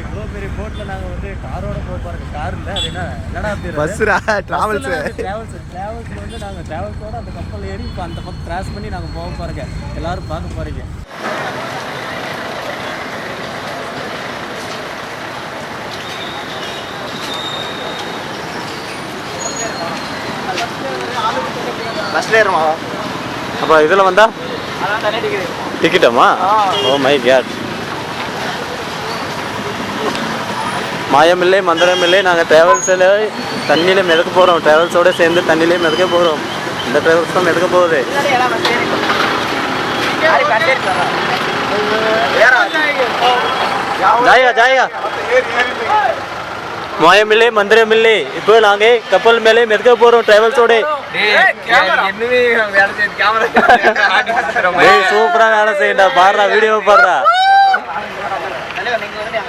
இவ்வளோ பெரிய போட்டில் நாங்கள் வந்து காரோட போக பாருங்க கார் இல்லை அது என்ன என்னடா பஸ்ஸுரா ட்ராவல்ஸு ட்ராவல்ஸ் ட்ராவல்ஸில் வந்து நாங்கள் ட்ராவல்ஸோட அந்த கப்பல் ஏறி இப்போ அந்த பக்கம் கிராஸ் பண்ணி நாங்கள் போக பாருங்க எல்லாரும் பார்க்க போகிறீங்க பஸ்ல ஏறுமா? அப்போ இதில் வந்தா? டிக்கெட்டம்மா ஓ மை கேட் மாயமில்லை மந்திரமில்லை நாங்கள் ட்ராவல்ஸில் தண்ணியில் மிதக்க போகிறோம் ட்ராவல்ஸோட சேர்ந்து தண்ணியிலே மிதக்க போகிறோம் இந்த ட்ராவல்ஸ் தான் மிதக்க போகுது. ஜாயகா ஜாயகா மாயமில்லை மந்திரமில்லை. இப்போ நாங்கள் கப்பல் மேலே மிதக்க போகிறோம் ட்ராவல்ஸோட சூப்பராக வேலை செய்யண்டா பாடுறா வீடியோ பாடுறா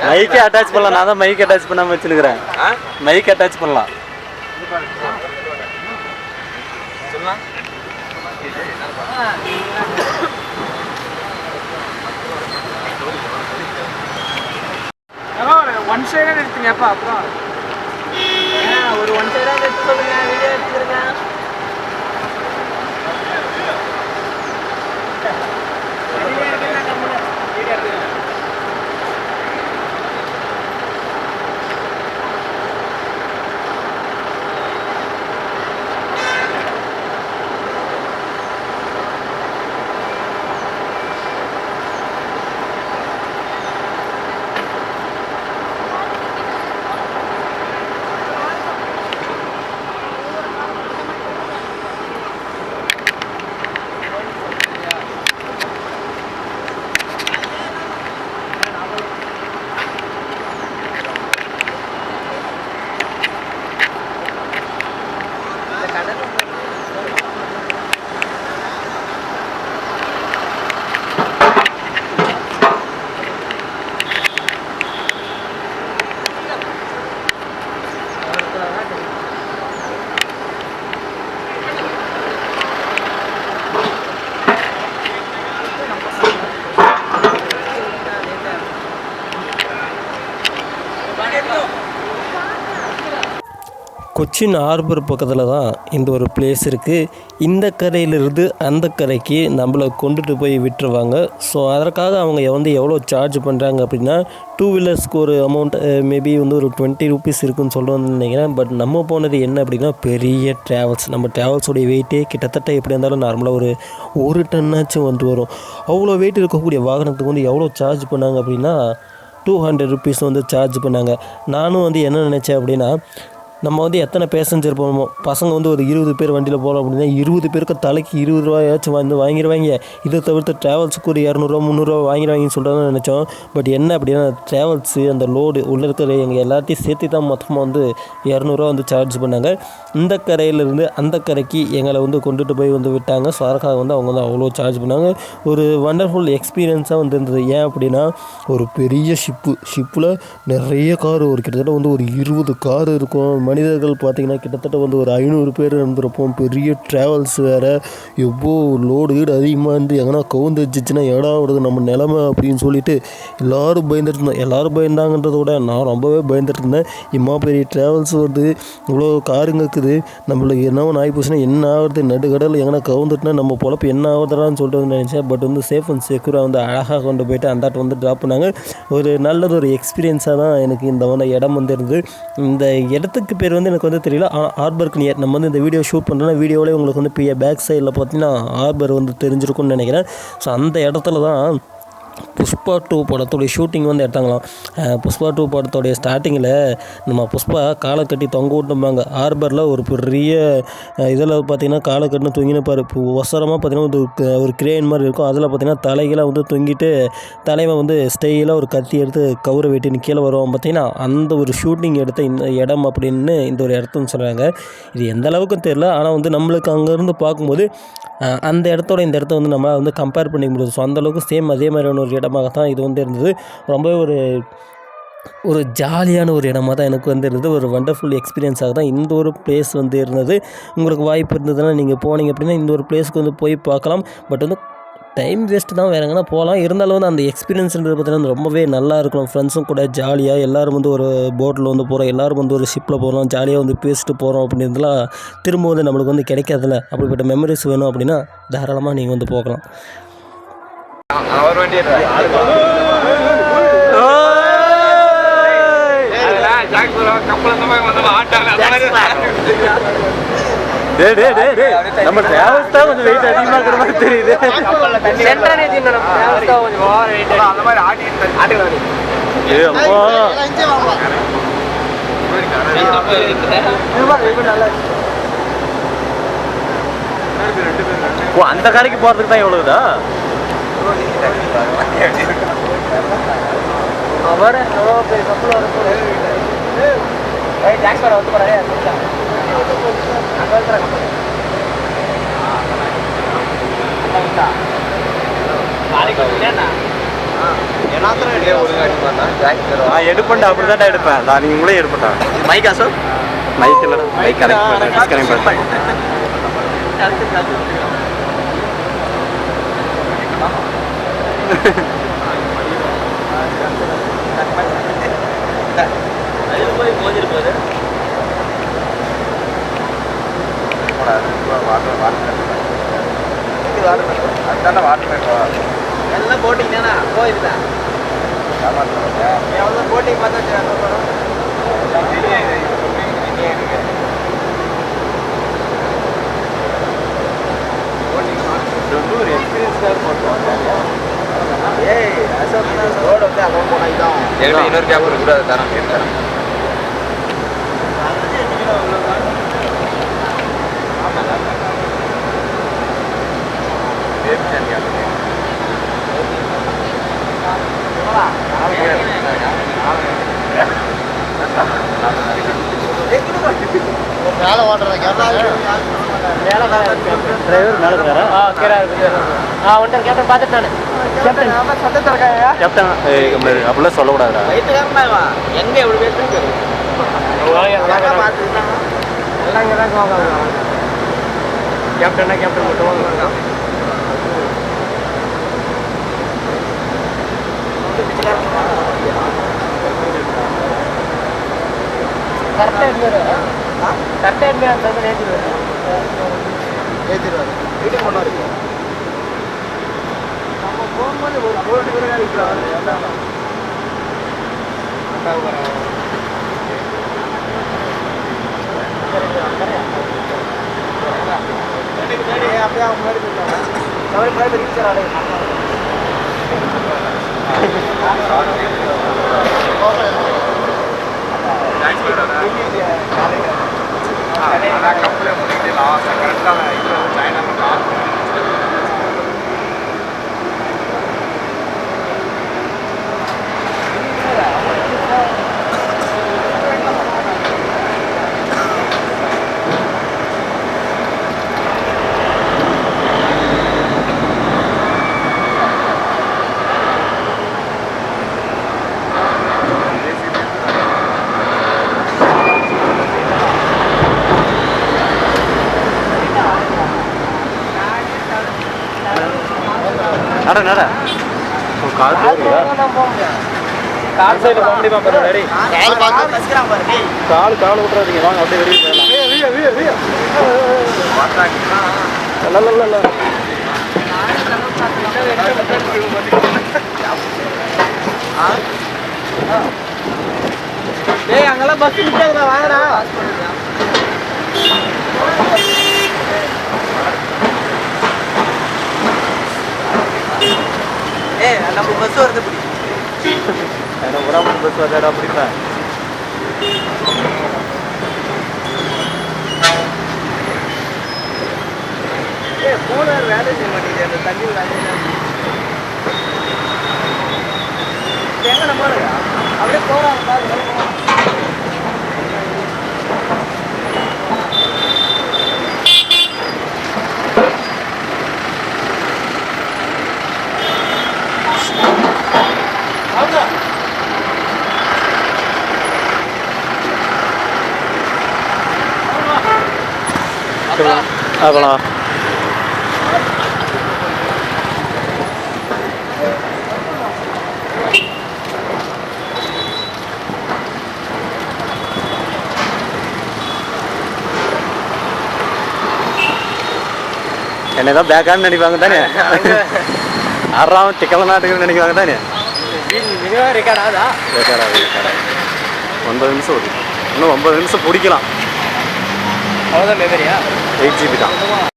மைக்கே அட்டாச் பண்ணலாம். நான் தான் மைக் அட்டாச் பண்ணாம வச்சுருக்கிறேன். மைக் அட்டாச் பண்ணலாம். ஒன் சைடாக எடுத்துங்கப்பா அப்புறம். ஒரு ஒன் சைடாக எடுத்து சொல்லுங்க வீடியோ எடுத்துருங்க கொச்சின் ஹார்பர் பக்கத்தில் தான் இந்த ஒரு பிளேஸ் இருக்குது இந்த கரையிலிருந்து அந்த கரைக்கு நம்மளை கொண்டுட்டு போய் விட்டுருவாங்க. ஸோ அதற்காக அவங்க வந்து எவ்வளோ சார்ஜ் பண்ணுறாங்க அப்படின்னா டூ வீலர்ஸ்க்கு ஒரு அமௌண்ட் மேபி வந்து ஒரு டுவெண்ட்டி ருபீஸ் இருக்குன்னு சொல்கிறோன்னு நினைக்கிறேன். பட் நம்ம போனது என்ன அப்படின்னா பெரிய ட்ராவல்ஸ் நம்ம ட்ராவல்ஸோடைய வெயிட்டே கிட்டத்தட்ட எப்படி இருந்தாலும் நார்மலாக ஒரு ஒரு டன்னாச்சும் வந்து வரும். அவ்வளோ வெயிட் இருக்கக்கூடிய வாகனத்துக்கு வந்து எவ்வளோ சார்ஜ் பண்ணாங்க அப்படின்னா டூ ஹண்ட்ரட் ருபீஸ் வந்து சார்ஜ் பண்ணாங்க. நானும் வந்து என்ன நினச்சேன் அப்படின்னா நம்ம வந்து எத்தனை பேசஞ்சர் போகணுமோ பசங்க வந்து ஒரு இருபது பேர் வண்டியில் போகிறோம் அப்படின்னா இருபது பேருக்கு தலைக்கு இருபது ரூபாயாச்சும் வந்து வாங்கிடுவாங்க இதை தவிர்த்து ட்ராவல்ஸுக்கு ஒரு இரநூறுவா முந்நூறுரூவா வாங்கிடுவாங்கன்னு சொல்கிறத நினச்சோம். பட் என்ன அப்படின்னா ட்ராவல்ஸு அந்த லோடு உள்ளே இருக்கிற எங்கள் எல்லாத்தையும் சேர்த்து தான் மொத்தமாக வந்து இரநூறுவா வந்து சார்ஜ் பண்ணாங்க. இந்த கரையிலேருந்து அந்த கரைக்கு எங்களை வந்து கொண்டுட்டு போய் வந்து விட்டாங்க. ஸோ அதற்காக வந்து அவங்க வந்து அவ்வளோ சார்ஜ் பண்ணாங்க. ஒரு வண்டர்ஃபுல் எக்ஸ்பீரியன்ஸாக வந்து இருந்தது. ஏன் அப்படின்னா ஒரு பெரிய ஷிப்பு ஷிப்பில் நிறைய கார் ஒரு கிட்டத்தட்ட வந்து ஒரு இருபது கார் இருக்கும். மனிதர்கள் பார்த்திங்கன்னா கிட்டத்தட்ட வந்து ஒரு ஐநூறு பேர் இருந்திருப்போம். பெரிய ட்ராவல்ஸ் வேறு. எவ்வளோ லோடு வீடு அதிகமாக இருந்து எங்கன்னா கவுந்துச்சுன்னா எடா விடுது நம்ம நிலமை அப்படின்னு சொல்லிட்டு எல்லோரும் பயந்துட்டு இருந்தோம். எல்லோரும் பயந்தாங்கன்றத விட நான் ரொம்பவே பயந்துட்டு இருந்தேன். இம்மா பெரிய ட்ராவல்ஸ் வருது இவ்வளோ காருங்க இருக்குது நம்மளுக்கு என்ன ஒன்று ஆகி போச்சுன்னா என்ன ஆகுறது? நடுக்கடல் எங்கன்னா கவுந்துட்டுனா நம்ம பொழப்பு என்ன ஆகுதுடான்னு சொல்லிட்டு வந்து நினச்சேன். பட் வந்து சேஃப் அண்ட் செக்யூராக வந்து அழகாக கொண்டு போயிட்டு அந்தாட்ட வந்து ட்ராப் பண்ணாங்க. ஒரு நல்லது ஒரு எக்ஸ்பீரியன்ஸாக தான் எனக்கு இந்த இடம் வந்து இருந்தது. இந்த இடத்துக்கு பேர் வந்து எனக்கு வந்து தெரியல. ஆனால் ஹார்பருக்கு நியர் நம்ம வந்து இந்த வீடியோ ஷூட் பண்ணுறோன்னா வீடியோவிலே உங்களுக்கு வந்து பெரிய பேக் சைடில் பார்த்தீங்கன்னா ஹார்பர் வந்து தெரிஞ்சிருக்கும்னு நினைக்கிறேன். ஸோ அந்த இடத்துல தான் புஷ்பா டூ படத்துடைய ஷூட்டிங் வந்து எடுத்தாங்களாம். புஷ்பா டூ படத்துடைய ஸ்டார்டிங்கில் நம்ம புஷ்பா காலை கட்டி தொங்க விட்டும்பாங்க. ஹார்பரில் ஒரு பெரிய இதில் பார்த்தீங்கன்னா காலை கட்டினு தொங்கினுப்பார் இப்போ ஒசரமாக பார்த்தீங்கன்னா ஒரு ஒரு கிரேன் மாதிரி இருக்கும். அதில் பார்த்திங்கன்னா தலைகளாக வந்து தொங்கிட்டு தலைவன் வந்து ஸ்டைலாக ஒரு கத்தி எடுத்து கவுரை வெட்டின்னு கீழே வருவான் பார்த்தீங்கன்னா அந்த ஒரு ஷூட்டிங் எடுத்த இந்த இடம் அப்படின்னு இந்த ஒரு இடத்துன்னு சொல்கிறாங்க இது எந்த அளவுக்கும் தெரில ஆனால் வந்து நம்மளுக்கு அங்கேருந்து பார்க்கும்போது அந்த இடத்தோட இந்த இடத்த வந்து நம்மளால் வந்து கம்பேர் பண்ணிக்க முடியாது. ஸோ அந்தளவுக்கு சேம் அதே மாதிரியான ஒரு இடமாக தான் இது வந்து இருந்தது. ரொம்பவே ஒரு ஒரு ஜாலியான ஒரு இடமாக தான் எனக்கு வந்து இருந்தது. ஒரு வண்டர்ஃபுல் எக்ஸ்பீரியன்ஸாக தான் இந்த ஒரு பிளேஸ் வந்து இருந்தது. உங்களுக்கு வாய்ப்பு இருந்ததுன்னா நீங்கள் போனீங்க அப்படின்னா இந்த ஒரு பிளேஸ்க்கு வந்து போய் பார்க்கலாம். பட் வந்து டைம் வேஸ்ட்டு தான் வேறு எங்கன்னா போகலாம். இருந்தாலும் வந்து அந்த எக்ஸ்பீரியன்ஸ்ன்றது பார்த்தீங்கன்னா ரொம்பவே நல்லா இருக்கும். ஃப்ரெண்ட்ஸும் கூட ஜாலியாக எல்லோரும் வந்து ஒரு போட்டில் வந்து போகிறோம் எல்லோரும் வந்து ஒரு ஷிப்பில் போகிறோம் ஜாலியாக வந்து பேசிட்டு போகிறோம் அப்படின்றதுலாம் திரும்ப வந்து நம்மளுக்கு வந்து கிடைக்காதுல்ல அப்படிப்பட்ட மெமரிஸ் வேணும் அப்படின்னா தாராளமாக நீங்கள் வந்து போகலாம். அவர் வண்டி அந்த மாதிரி வந்து நம்ம டிராவல்ஸ் தான் கொஞ்சம் வெயிட் இருக்கிற மாதிரி தெரியுது. அந்த மாதிரி அம்மா ஓ அந்த கரைக்கு போகிறதுக்கு தான் எவ்வளோதா நான் எடுப்பேன்டா அப்படி தான் எடுப்பேன். நான் நீங்கள் உங்களே எடுப்பேன்டா. மைக்கா சார் மைக் இல்லைடா. மைக் கனெக்ட் பண்ணேன் டிஸ்கனெக்ட் பண்ணேன் அதுதானே வாட்டர் எல்லாம் போட்டிங் தானே போயிருந்தேன் எவ்வளோ போட்டிங் பார்த்தா ஒரு எக்ஸ்பீரியன்ஸ் ஏய் அசோக் ரோடு வந்து அவன் போனா இதான். இன்னொரு கேப் கூட தரம் தரம் டிரைவர் மேலே இருக்கிறாரா கேப்டன் ஏய், கம்முனு, அப்படிலாம் சொல்லக்கூடாதுடா. எங்க எவ்வளவு கேப்டனா கேப்டன் மட்டும் ஏற்றிடுவாரு வீட்டுக்கு கொண்டு வரீங்க நம்ம போகும்போது ஒரு போட்டு கூட அடிக்கிறாரு அப்படியே அவங்க மாதிரி போயிட்டாங்க மாதிரி ரீச்சர் ஆடு கப்பலே முடிக்கிட்டு லாஸ்ட் கரெக்டாக இது சைனா நட நட. கால் கால் சைடில் போக முடியுமா பாரு டேடி கால் பார்த்து பசிக்கிறான் பாரு டேய் கால் கால் விட்டுறாதீங்க வாங்க அப்படியே வெளியே போயிடலாம். இல்ல, இல்ல, இல்ல, இல்ல. டேய் அங்கெல்லாம் பஸ் நிற்காதுடா வாங்கடா ஏய் நம்ம பஸ் வருது பிடி எனக்கு விடாம பஸ் அப்படிப்பேன் கூலர் வேலை செய்ய மாட்டேங்குது அந்த தண்ணி விடாது எங்க நம்ம அப்படியே போறாங்க பாருங்க. ആവണോ என்னதான் பேக்கான்னு நினைப்பாங்க தானே ஆறாம் திக்கல நாட்டுக்கு நினைக்கிறாங்க தானே ரெக்கார்டாக ரெக்கார்டாக ரெக்கார்டாக ஒன்பது நிமிஷம் ஓடி இன்னும் ஒன்பது நிமிஷம் பிடிக்கலாம் 어느 레벨이야? A집이다.